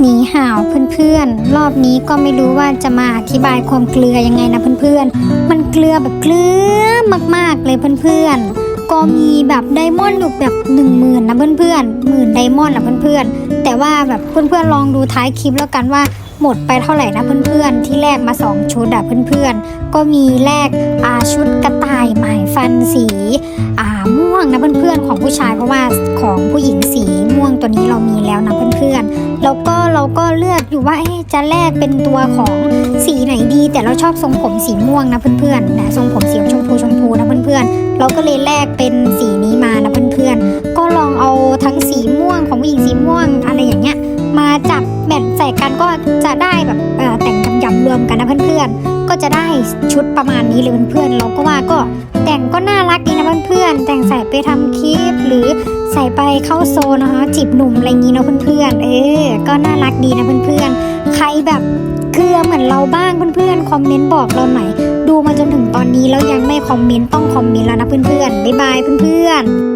หนีห่าวเพื่อนๆ รอบนี้ก็ไม่รู้ว่าจะมาอธิบายความเกลือยังไงนะเพื่อนๆ มันเกลือแบบเกลือมากๆเลยเพื่อนๆ ก็มีแบบไดมอนด์อยู่แบบหนึ่งหมื่นนะเพื่อนๆหมื่นไดมอนด์นะเพื่อนๆ แต่ว่าแบบเพื่อนๆลองดูท้ายคลิปแล้วกันว่าหมดไปเท่าไหร่นะเพื่อนๆ ที่แรกมา 2 ชุดอะเพื่อนๆ ก็มีแรกอาชุดกระต่ายหมายฟันสีอ่าม่วงนะเพื่อนๆ ของผู้ชายเพราะว่าของผู้หญิงสีม่วงตัวนี้เรามีแล้วนะเพื่อน แล้วก็เราก็เลือกอยู่ว่าจะแลกเป็นตัวของสีไหนดี แต่เราชอบทรงผมสีม่วงนะเพื่อนๆนะทรงผมสีชมพูชมพูนะเพื่อนๆ เราก็เลยแลกเป็นสีนี้มานะเพื่อนๆ ก็ลองเอาทั้งสีม่วงของผู้หญิงสีม่วงอะไรอย่างเงี้ยมาจับแมทใส่กันก็จะได้แบบแต่งยำๆรวมกันนะเพื่อนๆ ก็จะได้ชุดประมาณนี้เลยเพื่อนๆ เราก็ว่าก็แต่งก็น่ารักดีนะเพื่อนๆ แต่งใส่ไปทำคลิปหรือ ส่ไปเข้าโซนนะคะจีบหนุ่มอะไรงนี้เนาะเพื่อนๆ เออ ก็น่ารักดีนะเพื่อนๆ ใครแบบเกลือเหมือนเราบ้างเพื่อนๆ คอมเมนต์บอกเราหน่อย ดูมาจนถึงตอนนี้แล้วยังไม่คอมเมนต์ต้องคอมเมนต์แล้วนะเพื่อนๆ บ๊ายบายเพื่อนๆ